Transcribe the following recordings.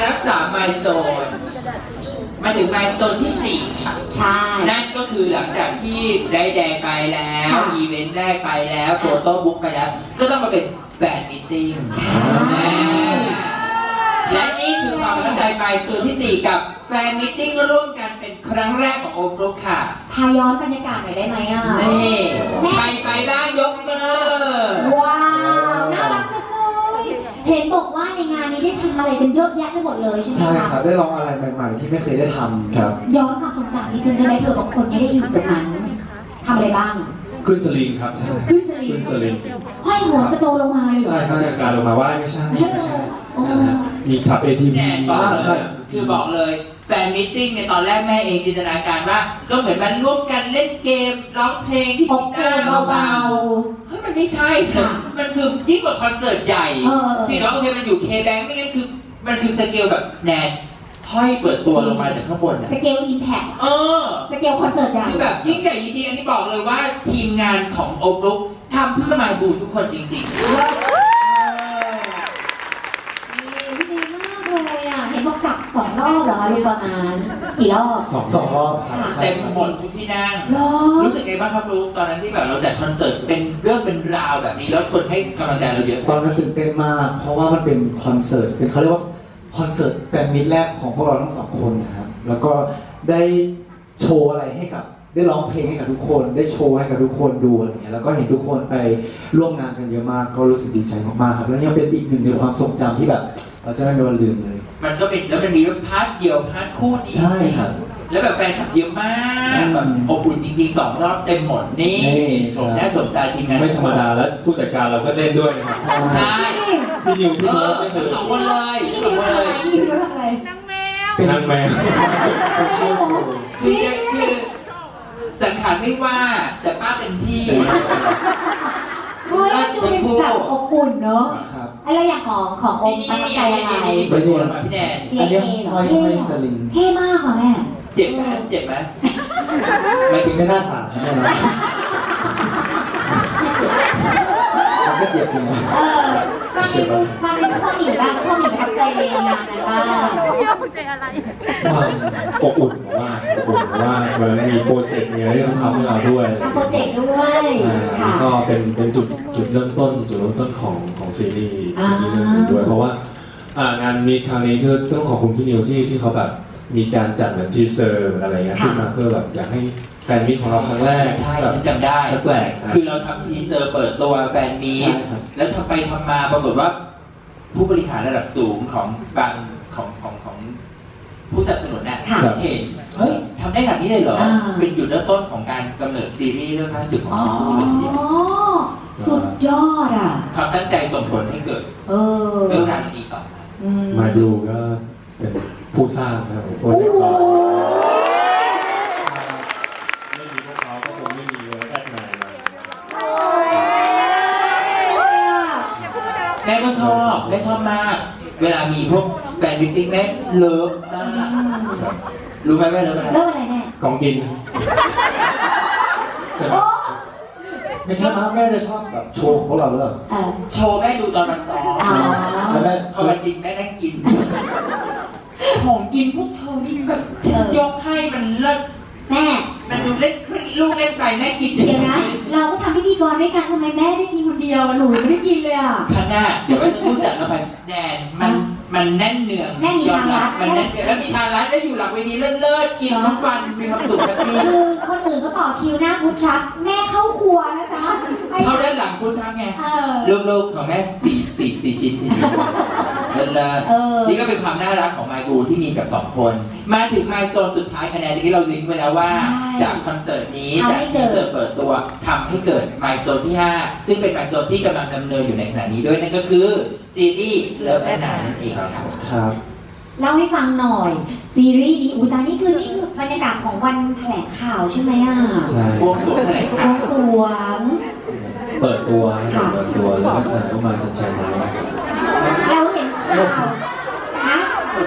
แล้วสามมายสโตนมาถึงมายสโตนที่สี่ค่ะ ใช่ นั่นก็คือหลังจากที่ได้แดงไปแล้วค่ะอีเวนต์ได้ไปแล้วโฟโต้บุ๊กไปแล้ว ก็ต้องมาเป็นแฟนมิทติ้งใช่ และนี่คือความประทับใจไปตัวที่ 4 กับแฟนมิทติ้งร่วมกันเป็นครั้งแรกของโอฟลุกค่ะ พาย้อนบรรยากาศหน่อยได้ไหมอะ นี่ ใครไปบ้างยกมือ ว้าว น่ารักจังเลย เห็นบอกว่าในงานนี้ได้ทำอะไรกันเยอะแยะไปหมดเลยใช่ไหมใช่คะครับได้ลองอะไรใหม่ๆ ที่ไม่เคยได้ทำครับ ย้อนความทรงจำนิดนึงได้ไหมเผื่อบางคนไม่ได้อยู่ตรงนั้นทำอะไรบ้าง ขึ้นสลิงครับ ขึ้นสลิงขึ้นสลิงห้อยหัวกระโจนลงมาเลยเหรอใช่ครับจากการลงมาว่ายไม่ใช่ไม่ใช่โอ้นะฮะมีขับ ATV แน่บอกอ่าเลใช่ ยคือบอกเลยแฟนมิทติ้งในยตอนแรกแม่เองจินตนาการว่า ก็เหมือนมันร่วมกันเล่นเกมร้องเพลงที่อบกีเกตาร์เบาเบาๆเฮ้ย มันไม่ใช่ค่ะมันคือยิ่งกว่าคอนเสิร์ตใหญ่เออ พี่ก็โอเคมันอยู่เคแบงไม่งั้นคือ มันคือสเกลแบบแนนห้อยเปิดตัวลงมาจากข้างบนๆอะสเกลอิมแพคเออ สเกลคอนเสิร์ตใหญ่ คือแบบยิ่งใหญ่จริงๆอันนี้บอกเลยว่าทีมงานของโอฟลุกทำเพื่อมาบูทุกคนจริงๆ ดีมากเลยอะ เห็นบอกจับส องรอบเหรอคะลูกบอลนานกี่รอบสองสองรอบครับใช่เต็มครับหมดทุกที่นั่งรอ รู้สึกไงบ้างครับลูกตอนนั้นที่แบบเราจัดคอนเสิร์ตเป็นเรื่องเป็นราวแบบนี้แล้วคนให้กำลังใจเราเยอะตอนนั้นตื่นเต้นมาก เพราะว่ามันเป็นคอนเสิร์ตเป็นเขาเรียกว่าคอนเสิร์ตแฟนมิตรแรกของพวกเราทั้งสองคนนะครับแล้วก็ได้โชว์อะไรให้กับได้ร้องเพลงให้กับทุกคน ได้โชว์ให้กับทุกคนดูอะไรเงี้ยแล้วก็เห็นทุกคนไปร่วมงานกันเยอะมาก ก็รู้สึกดีใจมากๆครับ แล้วยังเป็นอีกหนึ่งในความทรงจำที่แบบ เราจะไม่มีวันลืมเลย มันก็เป็นแล้วมันมีพาร์ทเดียวพาร์ทคู่ดีใช่ครับแล้วแบบแฟนคลับเยอะมากอืมแบบอบอุ่นจริงๆสองรอบเต็มหมดนี่นี่สมหน้าสมตาทีมงานไม่ธรรมดาแล้วผู้จัดการเราก็เล่นด้วยนะครับใช่พี่นิวพี่เอเบิอร์ดไม่เคทั้ยงสองคนเลยพี่ทั้งนิสองวคนทำเลอะไรยพี่นิวทำอะไรเป็นนางแมว special show คือจะคือสังขารไม่ว่าแต่ป้าเต็มที่ เฮ้ยมันดูเป็นแบบอบอุ่นเนอะครับอะไรอย่างของขององนี่ค์ประนี่ทับนี่ใจอะไรนี่นี่เปิดตัวมาพี่แนนอันเนี้ย CA เหรอห้อยเท่ห้อยเหรสอลิง เท่มากค่ะแม่ เจ็บไหมเจ็บไหมหมายถึงไม่น่าถามนะแม่นะมันก็เจ็บอยู่นะ เออ ฟังในมุมฟังในมุมพ่อหมีบ้างพ่อหมีประทับใจในงานนั้นบ้างความอบอุ่นผมว่าอบอุ่นเพราะว่ามันมีโปรเจกต์มีอะไรที่เขาทำให้เราด้วยทำโปรเจกต์ด้วยอ่าค่ะแล้วก็เป็นเป็นจุดจุดเริ่มต้น จุดเริ่มต้นของของซีรีส์อ่าซีรีส์เรื่องนี้ด้วยเพราะว่าอ่างานมีครั้งนี้คือต้องขอบคุณพี่นิวที่ที่เขาแบบมีการจัดเหมือนทีเซอร์อะไรเงี้ยขึ้นมาเพื่อแบบอยากให้ แฟนมิตของเราครั้งแรกใช่แบบฉันจำได้ แปลกๆนะคือเราทำทีเซอร์เปิดตัวแฟนมีใช่ตครับ แล้วทำไปทำมาปรากฏว่า ผู้บริหารระดับสูงของบางของของของผู้สนับสนุนน่ะค่ะเห็นเฮ้ยทำได้แบบนี้เลยเหรอ อ่า เป็นจุดเริ่มต้นของการกำเนิดซีรีส์เรื่องล่าสุดของอ๋อ เราเลยทีเดียวสุดยอดอะ ความตั้งใจส่งผลให้เกิดเออเรื่องราวดีๆต่อมาอืมาดูก็เป็นผู้สร้างนะครับผมโปรโอ้เจกต์โหเร แม่ก็ชอบแม่ชอบมาก เวลามีพวกแฟนมิตติ้งแม่เลิฟมากครับรู้ไหมแม่เลิฟอะไรเริ่มอะไรแม่กองดินใช่ไหมโอ้ไม่ใช่มั้งแม่จะชอบแบบโชว์ของพวกเราหรือเปล่าเออโชว์แม่ดูตอนวันซ้อมอ๋อแล้วแม่พอวันจริงแม่นั่งกิน ของกินพวกเธอนี่แบบฉันยกให้มันเลิศแม่ มันดูเล่น ลูกเล่นไปแม่กินเดี๋ยวนะ เราก็ทำพิธีกรด้วยกันทำไมแม่ได้กินคนเดียวหนูยังไม่ได้กินเลยอะ ข้างหน้าเดี๋ยวก็จะรู้จักเราไปแนนมันมันแน่นเนืองแม่มีทางลัดมันแน่นเนืองแล้วมีทางรัดแล้วอยู่หลังเวทีเลิศๆกินทุกวันมีความสุขแบบนี้คือคนอื่นก็ต่อคิวหน้าฟู้ดทรัคแม่เข้าครัวนะจ๊ะไม่เขาด้านหลังคุณทำไงเออ ลูกๆของแม่สี่ สี่สี่ชิ้นที่นี่เลิศเออๆนี่ก็เป็นความน่ารักของไมบูที่มีกับสองคน มาถึงไมล์สโตนสุดท้ายคะแนนที่เราลิงก์ไว้แล้วว่า ใช่จากคอนเสิร์ตนี้ทำจากให้เกิที่ดเกิดเปิดตัวทำให้เกิดไมล์สโตนที่ 5 ซึ่งเป็นไมล์สโตนที่กำลังดำเนินอยู่ในขณะนี้ด้วยนั่นก็คือซีรีส์เลิฟแอนนานั่นเองครับ ครับ เล่าให้ฟังหน่อย ซีรีส์นี้อูตานี่คือนี่คือบรรยากาศของวันแถลงข่าวใช่ไหมอะใช่วงสรวงแถลงบวข่าวงสรวง เปิดตัวนะครับเปิดตัวแล้วก็เอ่อก็มาสัญชัยไนท์เราเห็นข่าวนะ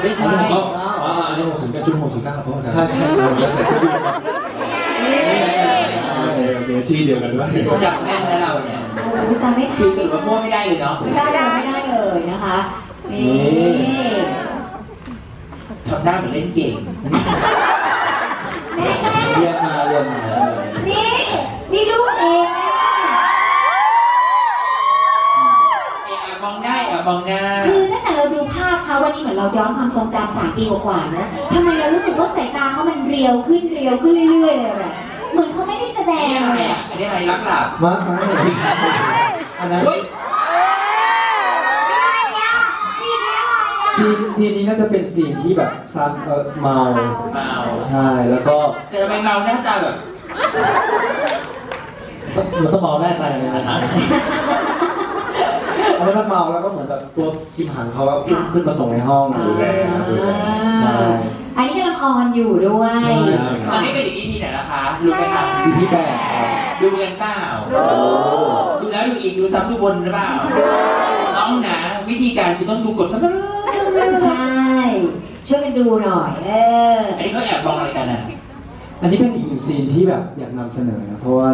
ไม่ใช่อ๋ออ๋ออันนี้หกศูนย์เก้าชุดหกศูนย์เก้าขอโทษนะใช่ใช่ใช่แล้วใส่ชุดยืดโอเคโอเคที่เดียวกันด้วยจับแน่นนะเราเนี่ยโอ้ตาไม่คือสรุปว่ามั่วไม่ได้เลยเนาะไม่ได้ไม่ได้เลยนะคะนี่ำหน้าเหมือนเล่นเก่งแม่แม่เรียนมาเรียนมาจังเลยนี่นี่ลูกเอง มองหน้า คือตั้งแต่เราดูภาพเขาวันนี้เหมือนเราย้อนความทรงจำสามปีกว่าๆนะทำไมเรารู้สึกว่าสายตาเขามันเรียวขึ้นเรียวขึ้นเรื่อย ๆ เลยแบบเหมือนเขาไม่ได้แสดอันนี้งอะไรเลยอะอะอันนี้อะไรรักหลับมาไม่อันนั้นเฮ้ยอะไรอะซีนนี้อะไรอะซีนซีนนี้น่าจะเป็นซีนที่แบบซันเออเมาเมาใช่แล้วก็แต่ทำไมเมาหน้าตาแบบมันต้องเมาแน่ใจเลยนะครับ อันนั้นมันเมาแล้วก็เหมือนแบบตัวคิมหันเขาก็อุ้มขึ้นมาส่งในห้องดูแลดูแลใช่ อันนี้กำลังออนอยู่ด้วยใช่ตอนนี้เป็นอีก EP ไหนแล้วคะรู้ไหมคะที่พี่แบกครับ ดูกันเปล่าดูแล้วดูอีกดูซ้ำดูบนหรือเปล่าต้องนะ วิธีการคือต้องดูกดซ้ำใช่ ช่วยกันดูหน่อย เออ อันนี้เขาแอบมองอะไรกันอะอันนี้เป็นอีกหนึ่งซีนที่แบบอยากนำเสนอนะเพราะว่า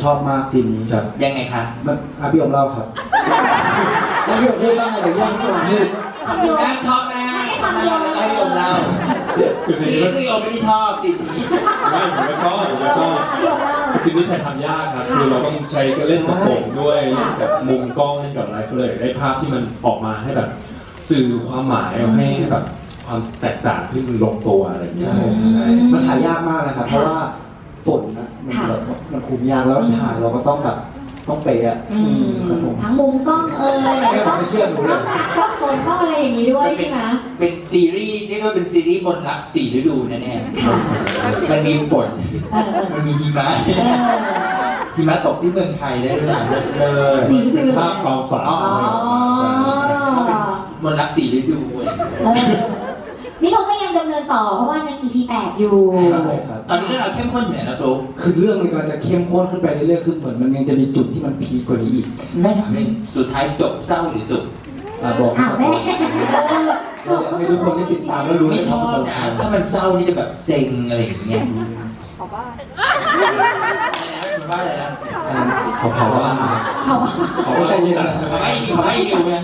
ชอบมากซีนนี้ครับยังไงคะมันอาพี่อมเล่าครับ แล้วพี่อมพูดบ้างไงเดี๋ยวแย่งพี่อมพูดขอบคุณนะชอบมากชอบมากแล้วก็ให้พี่อมเล่าคือจริพี่งๆก็พี่อมไม่ได้ชอบจริงไม่ผมก็ชอบผมก็ชอบเดี๋ยวเล่าจริงๆนี่ถ่ายทำยากครับ คือเราต้องใช้ก็เล่นกับผมด้วยเล่นกับมุมกล้องเล่นกับอะไรก็เลยได้ภาพที่มันออกมาให้แบบ สื่อความหมายให้แบบความแตกต่างที่มันลงตัวอะไรอย่างเงี้ยใช่ ใช่ มันถ่ายยากมากนะครับ เพราะว่าฝนนะมันแบบมันคุมยากแล้วถ่ายเราก็ต้องแบบ ต้องเป๊ะอะ อืมครับผม ทั้งมุมกล้องเอ่ยแม่ผมไม่เชื่อหนูเลยต้องตัดต้องฝนต้องอะไรอย่างนี้ด้วยใช่ไหมๆเป็นซีรีส์เรียกว่าเป็นซีรีส์บนรักสี่ฤดูนะเนี่ยค่ะมันมีฝนเออเออมันมีหิมะเออ หิมะตกที่เมืองไทยได้ด้วยนะเลิศเลิศ สีเป็นภาพความฝันอ๋ออ๋อมนต์รักสี่ฤดูอะไรอย่างเงี้ย เออนี่เขาก็ ยังดำเนินต่อเพราะว่าใน EP 8อยู่ ใช่ครับ ตอนนี้เรื่องเราวเข้มข้นถึงไหนแล้วครูคือเรื่องมันกำลังจะเข้มข้นขึ้นไปเรื่อยๆคือเหมือนมันยังจะมีจุดที่มันพีคกว่านี้อีกแม่ถามหนึ่งสุดท้ายจบเศร้าหรือสุขอะบอกอะแม่เออเราอยากให้ทุกคนได้ติดตามแล้วรู้ไม่ว่าชชออบบตัวนะใครถ้ามันเศร้านี่จะแบบเซ็งอะไรอย่างเงี้ยอะไรนะคุณว่าอะไรนะอ่าเขาเผาว่าเอาเขาก็ใจเย็นนะขอให้ดีขอให้ดิวเนี่ย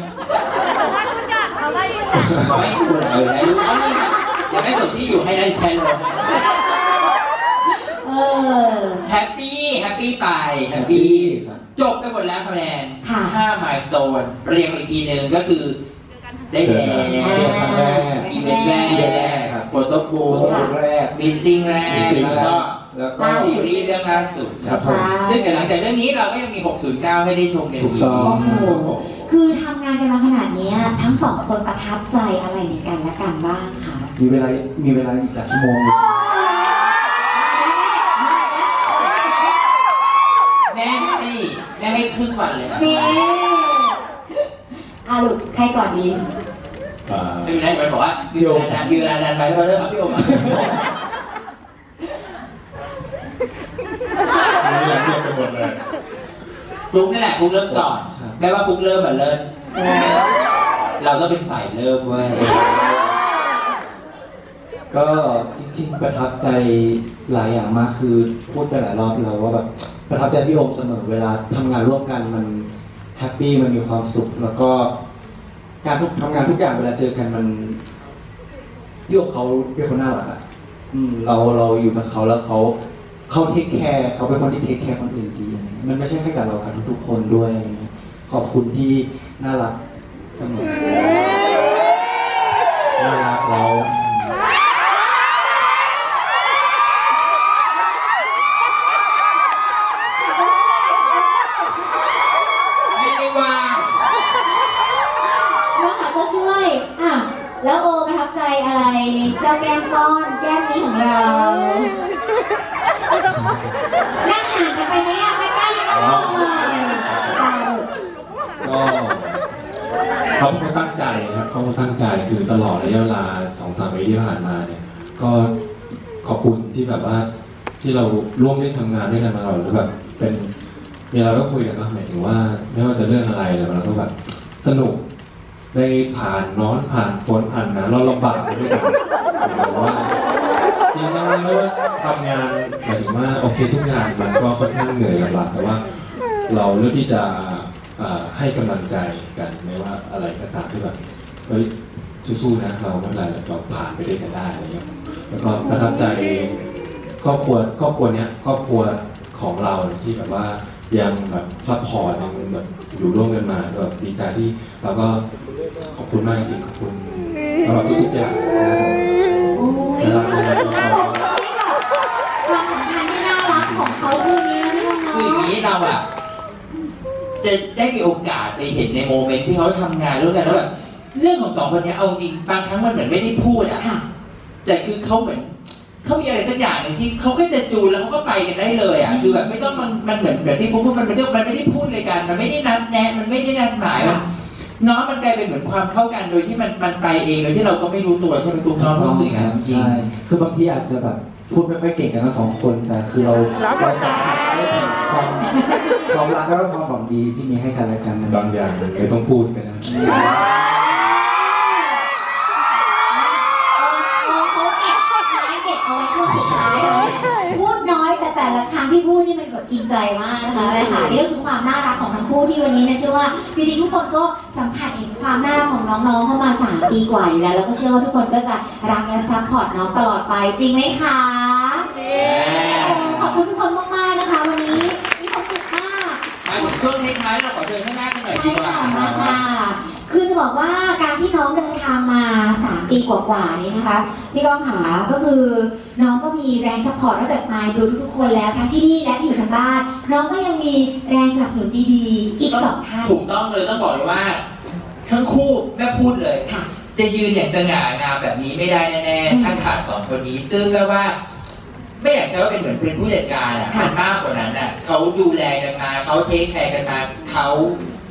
ขอให้คุณเออได้รู้เอาเลยนะเดี๋ยวได้ส่งที่อยู่ให้ได้แชร์ลงเออ แฮปปี้แฮปปี้ไปแฮปปี้ครับจบไปหมดแล้วคะแนนค่ะ ห้า milestone เรียงมาอีกทีหนึ่งก็คือ ได้แล้เจอครั้งแรก อีเวนต์แรกโฟโต้บูโฟธโต้แรกมีตติ้งแรก meeting แล้วก็แล้วก็ ซีรีส์เรื่องล่าสุด ครับผม ซึ่งเดี๋ยวหลังจากเรื่องนี้เราก็ยังมี 609 ให้ได้ชมในถูกต้อง โอ้โห คือทำงานกันมาขนาดเนี้ยทั้งสองคนประทับใจอะไรในกันและกันบ้างคะ มีเวลา มีเวลาอีกหลายชั่วโมงแม่ให้แม่ให้ครึ่งวันเลยครับนี่อาลูกใครก่อนดี อ่าอยู่ในมันบอกว่ามีเวลานานมีเวลานานไปแล้วก็เริ่มเอาพี่โอมาทีนี้เราเรียกไปหมดเลย ฟลุกนี่แหละฟลุกเริ่มก่อนครับแม้ว่าฟลุกเริ่มเหมือนเริ่มเราต้องเป็นฝ่ายเริ่มเว้ย ก็จริง ๆ ประทับใจหลายอย่างมากคือพูดไปหลายรอบแล้วว่าแบบประทับใจพี่โอมเสมอเวลาทำงานร่วมกันมันแฮปปี้มันมีความสุข แล้วก็การทุกทำงานทุกอย่างเวลาเจอกันมันพี่โอมเขาเป็นคนน่ารักอะอืมเราเราอยู่กับเขาแล้วเขาเขาเทคแคร์เขาเป็นคนที่เทคแคร์คนอื่นดีอะไรเงี้ยมันไม่ใช่แค่กับเรากับทุกๆคนด้วยอะไรเงี้ยขอบคุณที่น่ารักเสมอน่ารักเรา ไม่ได้ว่าง น้องหาตัวช่วย อะ แล้วโอประทับใจอะไรในเจ้าแก้มก้อนแก้มนี้ของเรา นั่งห่างกันไปไหมอะไม่ใกล้กันเลยอะลูก ก็เขาเป็นคนตั้งใจครับเขาเป็นคนตั้งใจคือตลอด ระยะเวลาสองสามปีที่ผ่านมาเนี่ยก็ขอบคุณที่แบบว่าที่เราร่วมได้ทำงานด้วยกันมาตลอดแล้วแบบเป็นมีเราก็คุยกันเนะหมายถึงว่าไม่ว่าจะเรื่องอะไรเนี่ยเราก็แบบสนุกได้ผ่านร้อนผ่านฝนผ่านหนาวเราลำบากไปด้วยกันหมายถึงว่าจริงๆแล้วไม่ว่าทำงานหมายถึงว่าโอเคทุกงานมันก็ค่อนข้างเหนื่อยลำบากแต่ว่า เราเลือกที่จะให้กำลังใจกันไม่ว่าอะไรก็ตามที่แบบเฮ้ย สู้ๆนะเราไม่เป็นไรเราผ่านไปด้วยกันได้อะไรเงี้ยแล้วก็ประทับใจครอบครัวครอบครัวเนี้ยครอบครัวของเราที่แบบว่ายังแบบซัพพอร์ตยังแบบอยู่ร่วมกันมาแบบดีใจที่เราก็ขอบคุณมากจริงๆขอบคุณสำหรับทุกๆอย่างนะครับผมโอ้ยนะครับน่าบอกเลยแบบความสัมพันธ์ที่น่ารักของเขาคู่นี้นะพี่น้องคืออย่างเนาะนี้เราอะจะได้มีโอกาสไปเห็นในโมเมนต์ที่เขาทำงานร่วมกันแล้วแบบ เรื่องของสองคนเนี้ยเอาจริงบางครั้งมันเหมือนไม่ได้พูดอะค่ะ แต่คือเขาเหมือนเขามีอะไรสักอย่างหนึ่งที่เขาก็จะจูนแล้วเขาก็ไปกันได้เลยอะคือแบบไม่ต้องมันมันเหมือนแบบที่ฟุ๊กพูดมันไม่ได้มันไม่ได้พูดเลยกัน มันไม่ได้นัดแนะมันไม่ได้นัดหมายมันเน้องมันกลายเป็นเหมือนความเข้ากันโดยที่มันมันไปเองโดยที่เราก็ไม่รู้ตัวใช่ไหมฟุ๊กน้องรู้สึกอย่างนั้นจริงใช่คือบางทีอาจจะแบบพูดไม่ค่อยเก่งกันทั้งสองคนแต่คือเราเราสัมผัสได้ถึงความความรักและความหวังดีที่มีให้กันและกันนะบางอย่างไม่ต้องพูดกันนะ เขาเก็บไม้เด็ดเอาไว้ช่วงสุดท้ายเลยพูดน้อยแต่แต่ละครั้งที่พูดนี่มัน แบบกินใจมากนะคะแม่ค่ะนี่ก็คือความน่ารักของทั้งคู่ที่วันนี้นะเชื่อว่าจริงๆทุกคนก็สัมผัสเห็นความน่ารักของน้องๆเข้ามาสามปีกว่าอยู่แล้วแล้วก็เชื่อว่าทุกคนก็จะรักและซัพพอร์ตน้องตลอดไปจริงไหมคะขอบคุณทุกคนมากๆนะคะ วันนี้มีความสุขมากมาถึงช่วงท้ายๆเราขอเชิญข้างหน้ากันหน่อยดีใช่กว่าค่ะมา ค่ะคือจะบอกว่าการที่น้องเดินทางมา 3 ปีกว่าๆนี้นะคะพี่ก้องขาก็คือน้องก็มีแรงซัพพอร์ตนอกจากนายบลูทุกๆคนแล้วทั้งที่นี่และที่อยู่ทางบ้าน น้องก็ยังมีแรงสนับสนุนดีๆ อีกสองท่านถูกต้องเลยต้องบอกเลยว่าทั้งคู่แม่พูดเลยค่ะจะยืนอย่างสง่างามแบบนี้ไม่ได้แน่ๆถ้าขาดสองคนนี้ซึ่งแปลว่า ไม่อยากใช้ว่าเป็นเหมือนเป็นผู้จัดการอะค่ะมันมากกว่านั้นอะเขาดูแลกันมาเขาเทคแคร์กันมาเขา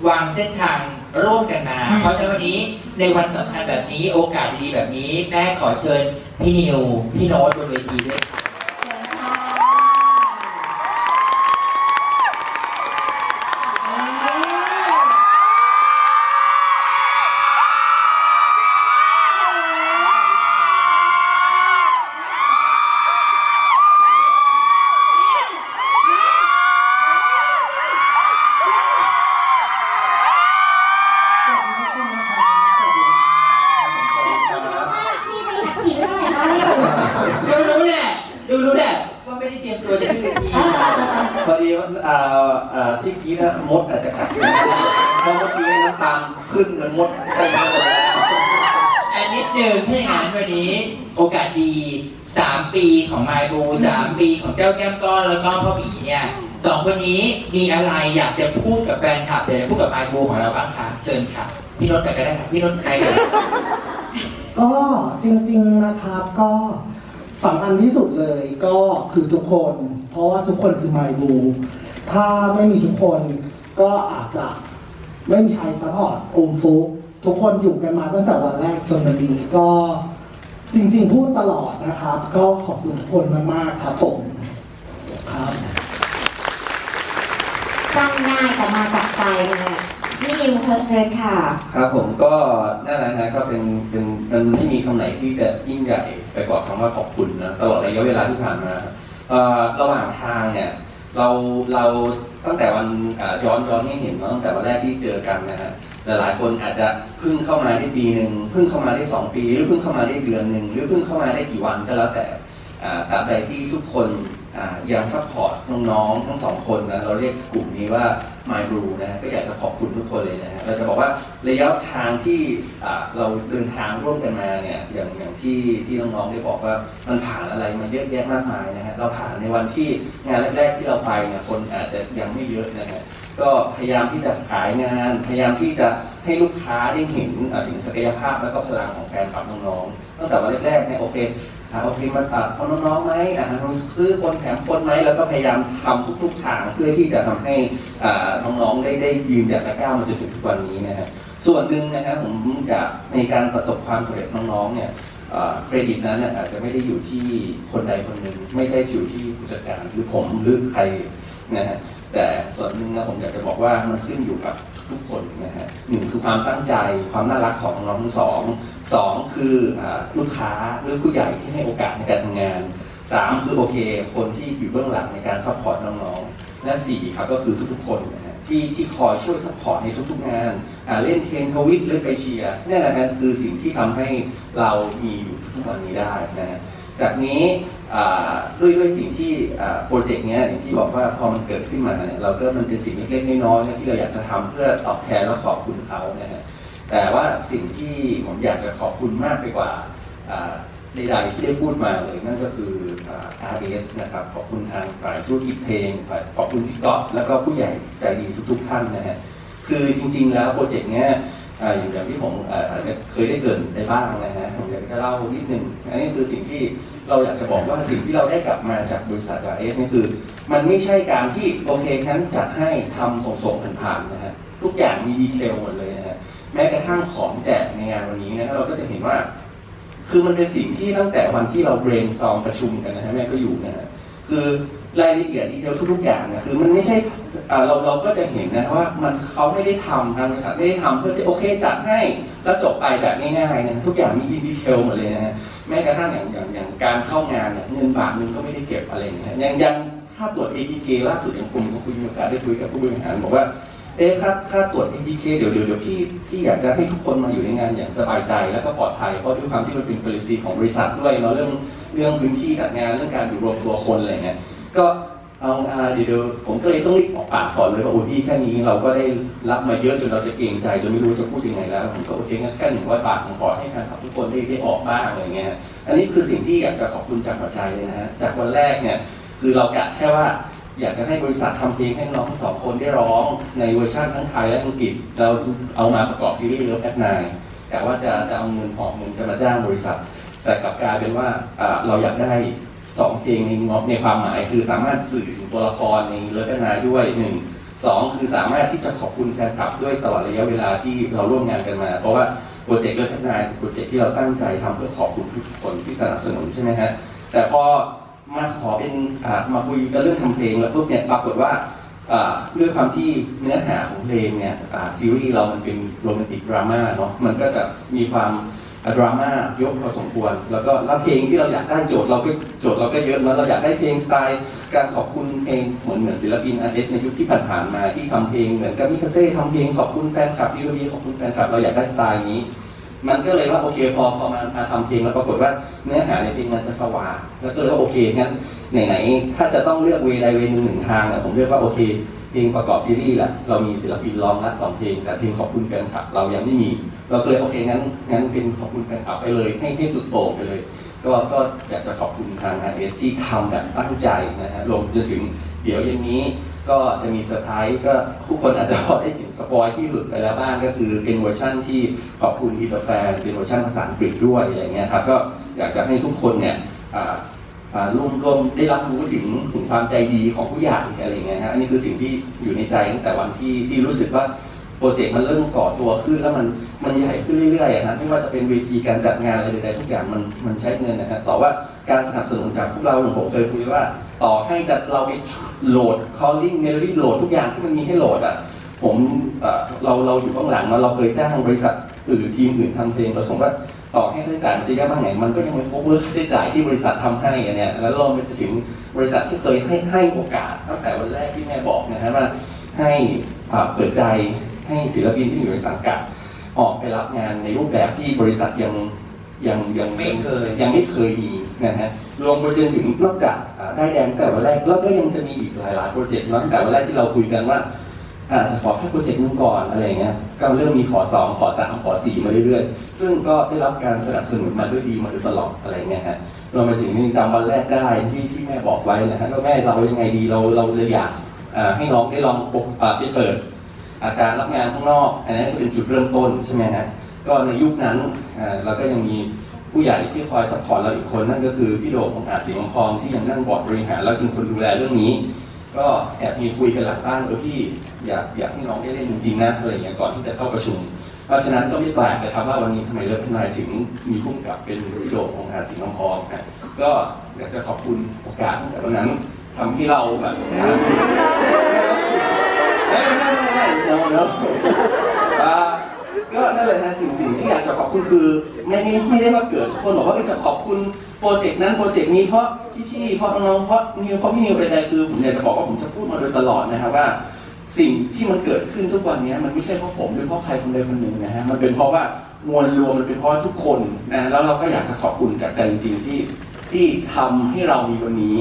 วางเส้นทาง ร่วมกันมา เพราะฉะนั้นวันนี้ในวันสำคัญแบบนี้โอกาสดีๆแบบนี้แม่ขอเชิญพี่นิวพี่โน้ตบนเวทีด้วยค่ะ พี่ไปหัดฉีดเท่าไหร่คะ ดูรู้แหละดูรู้แหละว่าไม่ได้เตรียมตัวจะขึ้นเวที พอดีว่าเอ่อเอ่อที่กี้นะมดอาจจะกัดนะเพราะเมื่อกี้น้ำตาลขึ้นเหมือนมดเต็มไปหมดเลยนะ อันนิดหนึ่งถ้าอย่างนั้นวันนี้โอกาสดี 3 ปีของไมบู3ปีของเจ้าแก้มก้อนแล้วก็พ่อหมีเนี่ยสองคนนี้มี อยากจะพูดกับแฟนคลับอยากจะพูดกับไมบูของเราบ้างคะเชิญค่ะพี่นนท์ไปก็ได้ค่ะพี่นนท์ใครก็จริงๆนะครับก็สำคัญที่สุดเลยก็คือทุกคน เพราะว่าทุกคนคือไมบูถ้าไม่มีทุกคนก็อาจจะไม่มีใครซัพพอร์ตโอมฟุกทุกคนอยู่กันมาตั้งแต่วันแรกจนวันนี้ก็จริงๆพูดตลอดนะครับ ก็ขอบคุณทุกคนมากๆครับผมครับ แต่มาจากใจเลยพี่นิวเชิญค่ะ ครับผมก็นั่นแหละฮะก็เป็นเป็นมันไม่มีคำไหนที่จะยิ่งใหญ่ไปกว่าคำว่าขอบคุณนะตลอดระยะเวลาที่ผ่านมาระหว่างทางเนี่ยเราเราตั้งแต่วันย้อนย้อนให้เห็นตั้งแต่วันแรกที่เจอกันนะฮะหลายๆคนอาจจะเพิ่งเข้ามาได้ปีหนึ่งเพิ่งเข้ามาได้สองปี หรือเพิ่งเข้ามาได้เดือนหนึ่งหรือเพิ่งเข้ามาได้กี่วันก็แล้วแต่ตราบใดที่ทุกคน ยังซัพพอร์ตน้องๆ ทั้งสองคนนะเราเรียกกลุ่มนี้ว่า My Blue นะก็อยากจะขอบคุณทุกคนเลยนะฮะเราจะบอกว่าระยะทางที่เราเดินทางร่วมกันมาเนี่ยอย่างอย่างที่ที่น้องๆได้บอกว่ามันผ่านอะไรมาเยอะแยะมากมายนะฮะเราผ่านในวันที่งานแรกๆที่เราไปเนี่ยคนอาจจะยังไม่เยอะนะฮะก็พยายามที่จะขายงาน พยายามที่จะให้ลูกค้าได้เห็นถึงศักยภาพแล้วก็พลังของแฟนคลับน้องๆตั้งแต่วันแรกๆเนี่ยโอเค อ่าโอเคมันอะเอาน้องๆไหมอะซื้อคนแถมคนไหมแล้วก็พยายามทำทุกๆทางเพื่อที่จะทำให้น้องๆได้ได้ยืนจากตะก้ามาจนถึงทุกวันนี้นะฮะส่วนหนึ่งนะครับผมจะในการประสบความสำเร็จน้องๆเนี่ยเครดิตนั้นอาจจะไม่ได้อยู่ที่คนใดคนหนึ่งไม่ใช่อยู่ที่ผู้จัดการหรือผมหรือใครนะฮะแต่ส่วนหนึ่งนะผมอยากจะบอกว่ามันขึ้นอยู่กับ ทุกคนนะฮะหนึ่งคือความตั้งใจความน่ารักของน้องทั้งสองสองคือลูกค้าหรือผู้ใหญ่ที่ให้โอกาสในการทำงานสามคือโอเค คนที่อยู่เบื้องหลังในการซัพพอร์ตน้องๆและสี่ครับก็คือทุกๆคนนะฮะที่ที่คอยช่วยสปอร์ตในทุกๆงานเล่นเทรนทวิตหรือไปเชียร์นี่แหละฮะคือสิ่งที่ทำให้เรามีอยู่ทุกวันนี้ได้นะฮะ จากนี้ด้วยด้วยสิ่งที่โปรเจกต์นี้อย่างที่บอกว่าพอมันเกิดขึ้นมาเนี่ยเราก็มันเป็นสิ่งเล็กๆน้อยๆที่เราอยากจะทำเพื่อตอบแทนและขอบคุณเขานะฮะแต่ว่าสิ่งที่ผมอยากจะขอบคุณมากไปกว่าใดๆที่ได้พูดมาเลยนั่นก็คืออ่า RS นะครับขอบคุณทางฝ่ายธุรกิจเพลงฝ่ายขอบคุณพี่ก๊อฟแล้วก็ผู้ใหญ่ใจดีทุก ๆ ท่านนะฮะคือจริง ๆ แล้วโปรเจกต์เนี้ย อย่างที่ผมอาจจะเคยได้เกินไปบ้างนะฮะผมอยากจะเล่านิดนึงอันนี้คือสิ่งที่เราอยากจะบอกว่าสิ่งที่เราได้กลับมาจากบริษัทจากเอสนี่คือ มันไม่ใช่การที่โอเคงั้นจัดให้ทำส่งๆผ่านๆนะฮะทุกอย่างมีดีเทลหมดเลยนะฮะแม้กระทั่งของแจกในงานวันนี้นะเราก็จะเห็นว่า คือมันเป็นสิ่งที่ตั้งแต่วันที่เราเบรนซอมประชุมกันนะฮะแม่ก็อยู่นะฮะคือ รายละเอียดดีเทลทุกๆอย่างนะคือมันไม่ใช่เราเราก็จะเห็นนะว่ามันเขาไม่ได้ทำทางบริษัทไม่ได้ทำเพื่อจะโอเคจัดให้แล้วจบไปแบบง่ายๆนะทุกอย่างมีดีเทลหมดเลยนะแม้กระทั่งอย่างอย่างอย่างการเข้างานเนี่ยเงินบาทนึงก็ไม่ได้เก็บอะไรอย่างเงี้ยยังยังค่าตรวจ ATK ล่าสุดอย่างผมก็คุยมีโอกาสได้คุยกับผู้บริหารบอกว่าเอ๊ะค่าค่าตรวจ ATK เดี๋ยวเดี๋ยวเดี๋ยวพี่พี่อยากจะให้ทุกคนมาอยู่ในงานอย่างสบายใจ แล้วก็ปลอดภัยเพราะด้วยความที่มันเป็น policy ของบริษัทด้วยเนาะเรื่องเรื่องพื้นที่จัดงานเรื่องการอยู่รวมตัวคนอะไรเงี้ย ก็เอาอาเดี๋ยวผมก็เลยต้องรีบออกปากก่อนเลยว่าโอ้ยพี่แค่นี้เราก็ได้รับมาเยอะจนเราจะเกรงใจจนไม่รู้จะพูดยังไงแล้วผมก็โอเคงั้นแค่หนึ่งร้อยบาทผมขอให้แฟนคลับทุกคนได้ได้ออกบ้างอะไรเงี้ยอันนี้คือสิ่งที่อยากจะขอบคุณจากหัวใจเลยนะฮะจากวันแรกเนี่ยคือเรากะแค่ว่าอยากจะให้บริษัททำเพลงให้น้องทั้งสองคนได้ร้องในเวอร์ชันทั้งไทยและอังกฤษเราเอามาประกอบซีรีส์เลิฟแอดไนกะว่าจะจะเอาเงินหอบเงินจะมาจ้างบริษัท แต่กลับกลายเป็นว่าอ่าเราอยากได้ สองเพลงในในความหมายคือสามารถสื่อถึงตัวละครในเลิฟแอดไนด้วยหนึ่งสองคือสามารถที่จะขอบคุณแฟนคลับด้วยตลอดระยะเวลาที่เราร่วมงานกันมา เพราะว่าโปรเจกต์เลิฟแอดไนเป็นโปรเจกต์ที่เราตั้งใจทำเพื่อขอบคุณทุกคนที่สนับสนุนใช่ไหมฮะแต่พอมาขอเป็นมาคุยกันเรื่องทำเพลงแล้วปุ๊บเนี่ยปรากฏว่าด้วยความที่เนื้อหาของเพลงเนี่ยซีรีส์เรามันเป็นโรแมนติกดราม่าเนาะมันก็จะมีความ ดราม่ายกพอสมควร แล้วก็แล้วเพลงที่เราอยากได้โจทย์เราก็โจทย์เราก็เยอะนะเราอยากได้เพลงสไตล์ การขอบคุณเพลงเหมือนเหมือนศิลปินอาร์เอสในยุคที่ผ่านๆมาที่ทำเพลงเหมือนกับมิคาเซ่ทำเพลงขอบคุณแฟนคลับทีวีขอบคุณแฟนคลับเราอยากได้สไตล์นี้ มันก็เลยว่าโอเคพอพอมามาทำเพลงแล้วปรากฏว่าเนื้อหาในเพลงมันจะสว่างแล้วก็เลยว่าโอเคงั้นไหนๆถ้าจะต้องเลือกเวใดเวหนึ่งหนึ่งทางผมเลือกว่าโอเค เพลงประกอบซีรีส์ละเรามีศิลปินร้องละสองเพลง แต่เพลงขอบคุณแฟนคลับเรายังไม่มี เราก็เลยโอเคงั้นงั้นเป็นขอบคุณแฟนคลับไปเลย ให้ให้สุดโต่งไปเลย ก็ก็อยากจะขอบคุณทาง RS ที่ทำแบบตั้งใจนะฮะรวมจนถึงเดี๋ยวเย็นนี้ก็จะมีเซอร์ไพรส์ก็ผู้คนอาจจะพอได้เห็นสปอยที่หลุดไปแล้วบ้างก็คือเป็นเวอร์ชั่นที่ขอบคุณอีเตอร์แฟนเป็นเวอร์ชันภาษาอังกฤษด้วยอะไรเงี้ยครับก็อยากจะให้ทุกคนเนี่ย ร่วมร่วมได้รับรู้ถึงถึงความใจดีของผู้ใหญ่อะไรเงี้ยฮะอันนี้คือสิ่งที่อยู่ในใจตั้งแต่วันที่ที่รู้สึกว่าโปรเจกต์มันเริ่มก่อตัวขึ้นแล้วมันมันใหญ่ขึ้นเรื่อยๆอะนะไม่ว่าจะเป็นเวทีการจัดงานอะไรใดๆทุกอย่างมันมันใช้เงินนะฮะต่อว่าการสนับสนุนจากพวกเราอย่างผมเคยคุยว่า ต่อให้จะเราไปโหลด calling melody โหลดทุกอย่างที่มันมีให้โหลดอะผมเราเราอยู่ข้างหลังแล้วเราเคยจ้างบริษัทอื่นทีมอื่นทำเพลงเราสมมติว่า ต่อให้ค่าใช้จ่ายมันจะเยอะมากไหนมันก็ยังไม่ cover ค่าใช้จ่ายที่บริษัททำให้อันเนี่ยแล้วเราไปถึงบริษัทที่เคยให้ให้โอกาสตั้งแต่วันแรกที่แม่บอกนะฮะว่าให้เปิดใจให้ศิลปินที่อยู่ในสังกัดออกไปรับงานในรูปแบบที่บริษัทยังยังยังไม่เคยยังไม่เคยมีนะฮะรวมไปจนถึงนอกจากได้แดงแต่วันแรกแล้วก็ยังจะมีอีกหลายๆโปรเจกต์นะตั้งแต่วันแรกที่เราคุยกันว่า อาจจะขอแค่โปรเจกต์นึงก่อนอะไรอย่างเงี้ยก็เริ่มมีขอสองขอสามขอสี่มาเรื่อยๆ ซึ่งก็ได้รับการสนับสนุนมาด้วยดีมาโดยตลอดอะไรเงี้ยฮะรวมไปถึงนี่จำวันแรกได้ที่ที่แม่บอกไว้นะฮะก็แม่เรายังไงดีเราเราเลยอยากให้น้องได้ลองปกอ่าไปเปิด อาการรับงานข้างนอก อันนั้นก็เป็นจุดเริ่มต้นใช่ไหมฮะก็ในยุคนั้นเราก็ยังมีผู้ใหญ่ที่คอยสปอร์ตเราอีกคนนั่นก็คือพี่โด่งของอาจสีมังทองที่ยังนั่งบอร์ดบริหารแล้วเป็นคนดูแลเรื่องนี้ ก็แอบมีคุยกันหลังบ้านเออพี่ อยากอยากให้น้องได้เล่นจริงๆนะอะไรอย่างเงี้ยก่อนที่จะเข้าประชุม เพราะฉะนั้นก็ไม่แปลกนะครับว่าวันนี้ทำไมเลิฟพนายถึงมีพุ่มกับเป็นพี่โดของอาสีมังทองฮะก็อยากจะขอบคุณโอกาสแต่วันนั้นทำให้เราแบบไม่ไม่ไม่ไม่ไม่เนะเนอะก็นั่นแหละนะสิ่งสิ่งที่อยากจะขอบคุณคือไม่ไม่ไม่ได้ว่าเกิดทุกคนบอกว่าจะขอบคุณโปรเจกต์นั้นโปรเจกต์นี้เพราะพี่ๆเพราะน้องๆเพราะนิวเพราะพี่นิวใดๆคือผมอยากจะบอกว่าผมจะพูดมาโดยตลอดนะครับว่า สิ่งที่มันเกิดขึ้นทุกวันนี้มันไม่ใช่เพราะผมหรือเพราะใครคนใดคนหนึ่งนะฮะมันเป็นเพราะว่ามวลรวมมันเป็นเพราะทุกคนนะแล้วเราก็อยากจะขอบคุณจากใจจริงๆที่ที่ทำให้เรามีวันนี้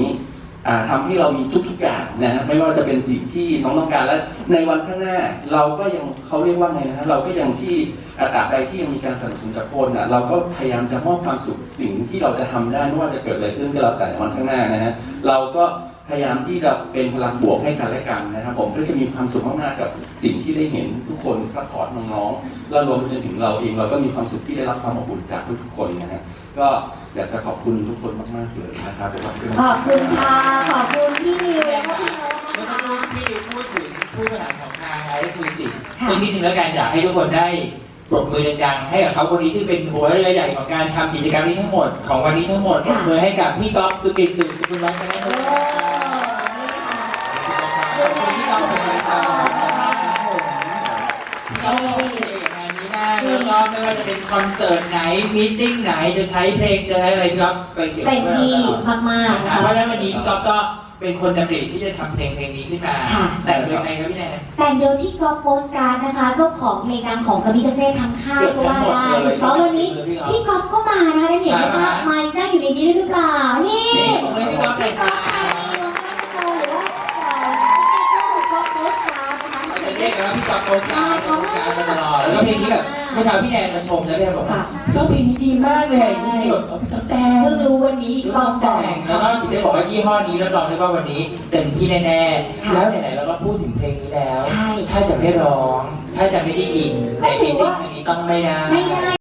อ่าทำให้เรามีทุกๆอย่างนะฮะไม่ว่าจะเป็นสิ่งที่น้องต้องการและในวันข้างหน้า เราก็ยังเขาเรียกว่าไงนะฮะเราก็ยังที่อาตราใดที่ยังมีการสนับสนุนจากคนนะเราก็พยายามจะมอบความสุขสิ่งที่เราจะทำได้ไม่ว่าจะเกิดอะไรขึ้นก็แล้วแต่ในวันข้างหน้านะฮะเราก็ พยายามที่จะเป็นพลังบวกให้กันและกันนะครับผมก็จะมีความสุขมากๆกับสิ่งที่ได้เห็นทุกคนซัพพอร์ตน้องๆแล้วรวมไปจนถึงเราเองเราก็มีความสุขที่ได้รับความอบอุ่นจากทุกๆคนนะฮะก็อยากจะขอบคุณทุกคนมากๆเลยนะครับขอบคุณขอบคุณค่ะขอบคุณพี่นิวแล้วก็พี่โน้ตเมื่อนะสักครู่คะที่พูดถึงผู้บริหารของทางไอซ์มิวสิกค่ะสักนิดนึงแล้วกันอยากให้ทุกคนได้ปรบมือดังๆให้กับเขาคนนี้ที่เป็นหัวเรือใหญ่ของการทำกิจกรรมนี้ทั้งหมดของวันนี้ทั้งหมดปรบมือให้กับพี่ก๊อฟสุกิตสุขสุขุมวัฒน์นะคโอ้รับข อบคุณพี่ก๊อฟเป็นกำลังใจของผมมากนะครับผมพี่ก๊อฟโอเคกับงานนี้มากแล้วก็ไม่ว่าจะเป็นคอนเสิร์ตไหนมีติ้งไหนจะใช้เพลงจะใช้อะไรพี่ก๊อฟไปเกี่ยวเต็มที่เรามากๆนะเพราะฉะนั้นวันนี้พี่ก๊อฟก็เป็นคนดำริที่จะทำเพลงเพลงนี้ขึ้นมา แต่งโดยใครครับพี่แนนแต่งโดยพี่ก๊อฟโปสการ์ดนะคะ เจ้าของเพลงดังของกามิกาเซ่ทั้งค่ายก็ว่าได้เลยเพราะวันนี้พี่ก๊อฟพี่ก๊อฟก็มานะคะได้เห็นไม่ทราบไหมได้อยู่ในนี้หรือเปล่านี่พี่ก๊อฟเลยพี่คก๊รัอบฟค่ะหรือว่าเอ่อเจ้าของก๊อฟโปสการ์ด นะคะเราจะเรียกกันว่าพี่ก๊อฟโพสต์การ์ดโพสต์การ์ดมาตลอดแล้วก็เพลงนี้แบบเมื่อเช้าพี่แดนมาชมแล้วพี่แดนบอกว่าก๊อฟเพลงนี้ดีมากเลยนี่แบบเอาพี่ก๊อฟแต่งเพิ่งรู้วันนี้ลองแต่งแล้วก็ถึงได้บอกว่ายี่ห้อนี้รับรองได้ว่าวันนี้เต็มที่แน่ค่ะๆแล้วไหนๆเราก็พูดถึงเพลงนี้แล้วใช่ถ้าจะไม่ร้อง ถ้าจะไม่ได้ยินในเพลงนี้ต้องไม่ได้ไม่ได้